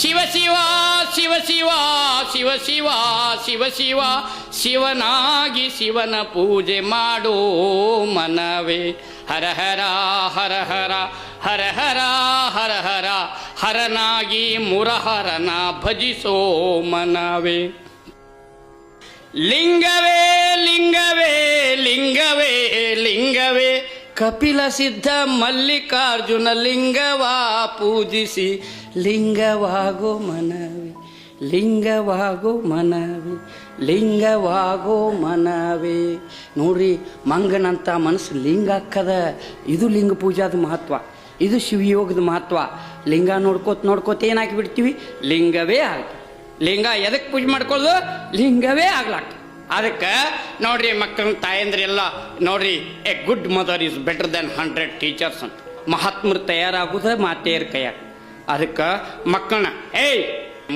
ಶಿವ ಶಿವ ಶಿವ ಶಿವ ಶಿವ ಶಿವ ಶಿವ ಶಿವ, ಶಿವನಾಗಿ ಶಿವನ ಪೂಜೆ ಮಾಡೋ ಮನವೇ. ಹರ ಹರ ಹರ ಹರ ಹರ ಹರ ಹರ ಹರ, ಹರನಾಗಿ ಮುರಹರನ ಭಜಿಸೋ ಮನವೇ. ಲಿಂಗವೇ ಲಿಂಗವೇ ಲಿಂಗವೇ ಲಿಂಗವೇ. ಕಪಿಲ ಸಿದ್ಧ ಮಲ್ಲಿಕಾರ್ಜುನ ಲಿಂಗವಾ ಪೂಜಿಸಿ. ಲಿಂಗವಾಗೋ ಮನವಿ ಲಿಂಗವಾಗೋ ಮನವಿ, ಲಿಂಗವಾಗೋ ಮನವೇ. ನೋಡ್ರಿ, ಮಂಗನಂತ ಮನಸ್ಸು ಲಿಂಗ ಅಕ್ಕದ. ಇದು ಲಿಂಗ ಪೂಜಾದ ಮಹತ್ವ, ಇದು ಶಿವಯೋಗದ ಮಹತ್ವ. ಲಿಂಗ ನೋಡ್ಕೋತ ನೋಡ್ಕೋತ ಏನಾಗಿ ಬಿಡ್ತೀವಿ ಲಿಂಗವೇ ಆಗಿ ಲಿಂಗ ಎದಕ್ಕೆ ಪೂಜೆ ಮಾಡ್ಕೊಳ್ಳೋದು? ಲಿಂಗವೇ ಆಗ್ಲಾಕ. ಅದಕ್ಕೆ ನೋಡ್ರಿ ಮಕ್ಕಳ ತಾಯಂದ್ರೆಲ್ಲ, ನೋಡ್ರಿ, a good mother is better than hundred teachers ಅಂತ. ಮಹಾತ್ಮರು ತಯಾರಾಗುದ ಮಾತೆಯರ ಕೈಯಾಗ. ಅದಕ್ಕೆ ಮಕ್ಕಳನ್ನ ಏಯ್,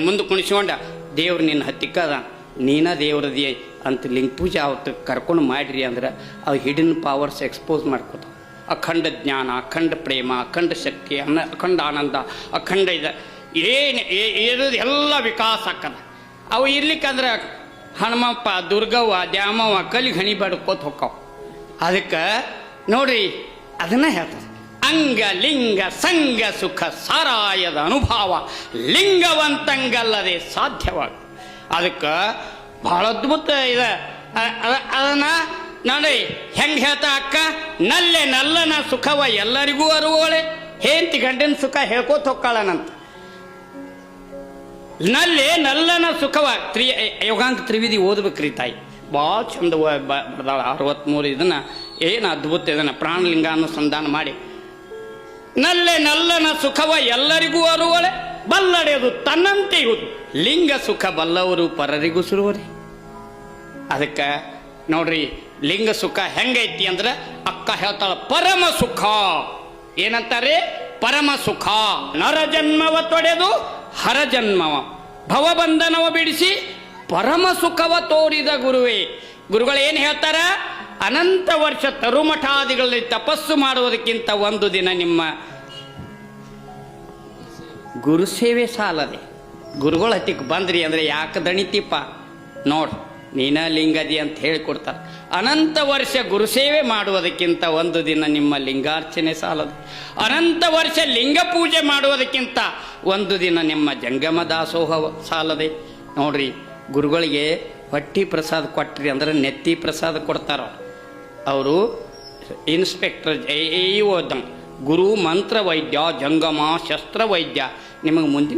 ಮುಂದೆ ಕುಣಿಸ್ಕೊಂಡ. ದೇವ್ರು ನಿನ್ನ ಹತ್ತಿಕ್ಕದ. ನೀನ ದೇವ್ರದಿ ಅಂತ ಲಿಂಗ ಪೂಜೆ ಅವತ್ತು ಕರ್ಕೊಂಡು ಮಾಡ್ರಿ ಅಂದ್ರೆ ಅವು ಹಿಡನ್ ಪವರ್ಸ್ ಎಕ್ಸ್ಪೋಸ್ ಮಾಡ್ಕೋತಾವ. ಅಖಂಡ ಜ್ಞಾನ, ಅಖಂಡ ಪ್ರೇಮ, ಅಖಂಡ ಶಕ್ತಿ, ಅನ್ನ ಅಖಂಡ ಆನಂದ, ಅಖಂಡ ಇದೆ. ಏನು ಇರೋದು ಎಲ್ಲ ವಿಕಾಸ ಆಕದ. ಅವು ಇರ್ಲಿಕ್ಕಂದ್ರೆ ಹನುಮಪ್ಪ, ದುರ್ಗವ್ವ, ದ್ಯಾಮವ್ವ ಕಲಿ ಹಣಿ ಬಡ್ಕೋತ ಹೊಕ್ಕಾವ. ಅದಕ್ಕೆ ನೋಡ್ರಿ, ಅದನ್ನ ಹೇಳ್ತದೆ ಅಂಗ ಲಿಂಗ ಸಂಗ ಸುಖ ಸಾರಾಯದ ಅನುಭವ. ಲಿಂಗವಂತಂಗಲ್ಲದೆ ಸಾಧ್ಯವಾಗ ಅದಕ್ಕೆ ಬಹಳ ಅದ್ಭುತ ಇದೆ. ಅದನ್ನ ನೋಡಿ ಹೆಂಗೆ ಹೇಳ್ತಾ ಅಕ್ಕ? ನಲ್ಲೆ ನಲ್ಲನ ಸುಖವ ಎಲ್ಲರಿಗೂ ಅರುವಳೆ. ಹೇಂತಿ ಗಂಡಿನ ಸುಖ ಹೇಳ್ಕೋತ ಹೊಕ್ಕಾಳನಂತ. ನಲ್ಲಿ ನಲ್ಲನ ಸುಖವ ತ್ರಿ ಯೋಗಾಂಕ ತ್ರಿವಿಧಿ ಓದ್ಬೇಕ್ರಿ ತಾಯಿ. ಭಾಳ ಚಂದ ಬರ್ದಾಳ ಅರವತ್ಮೂರು ಇದನ್ನ. ಏನು ಅದ್ಭುತ ಇದನ್ನ. ಪ್ರಾಣಲಿಂಗ ಅನುಸಂಧಾನ ಮಾಡಿ. ನಲ್ಲೆ ನಲ್ಲನ ಸುಖವ ಎಲ್ಲರಿಗೂ ಅರುವಳೆ ಬಲ್ಲಡೆಯದು ತನ್ನಂತೆ ಇರುವುದು. ಲಿಂಗ ಸುಖ ಬಲ್ಲವರು ಪರರಿಗೂ ಸುರುವರಿ. ಅದಕ್ಕೆ ನೋಡ್ರಿ, ಲಿಂಗ ಸುಖ ಹೆಂಗೈತಿ ಅಂದ್ರೆ ಅಕ್ಕ ಹೇಳ್ತಾಳ, ಪರಮ ಸುಖ. ಏನಂತಾರೆ? ಪರಮ ಸುಖ. ನರ ಜನ್ಮವ ತೊಡೆದು ಹರ ಜನ್ಮವ. ಭವಬಂಧನವ ಬಿಡಿಸಿ ಪರಮ ಸುಖವ ತೋರಿದ ಗುರುವೇ. ಗುರುಗಳು ಏನು ಹೇಳ್ತಾರ? ಅನಂತ ವರ್ಷ ತರುಮಠಾದಿಗಳಲ್ಲಿ ತಪಸ್ಸು ಮಾಡುವುದಕ್ಕಿಂತ ಒಂದು ದಿನ ನಿಮ್ಮ ಗುರು ಸೇವೆ ಸಾಲದೆ. ಗುರುಗಳ ಹತ್ತಿಗೆ ಬಂದ್ರಿ ಅಂದ್ರೆ ಯಾಕೆ ದಣಿತಿಪ್ಪ? ನೋಡ್ ನೀನ ಲಿಂಗದಿ ಅಂತ ಹೇಳಿಕೊಡ್ತಾರೆ ಅನಂತ ವರ್ಷ ಗುರುಸೇವೆ ಮಾಡುವುದಕ್ಕಿಂತ ಒಂದು ದಿನ ನಿಮ್ಮ ಲಿಂಗಾರ್ಚನೆ ಸಾಲದು. ಅನಂತ ವರ್ಷ ಲಿಂಗ ಪೂಜೆ ಮಾಡುವುದಕ್ಕಿಂತ ಒಂದು ದಿನ ನಿಮ್ಮ ಜಂಗಮ ದಾಸೋಹ ಸಾಲದೆ. ನೋಡ್ರಿ, ಗುರುಗಳಿಗೆ ಹೊಟ್ಟಿ ಪ್ರಸಾದ ಕೊಟ್ರಿ ಅಂದ್ರೆ ನೆತ್ತಿ ಪ್ರಸಾದ ಕೊಡ್ತಾರ ಅವರು ಇನ್ಸ್ಪೆಕ್ಟರ್ ಎ ಗುರು ಮಂತ್ರ ವೈದ್ಯ ಜಂಗಮ ಶಸ್ತ್ರ ವೈದ್ಯ. ನಿಮಗೆ ಮುಂದಿನ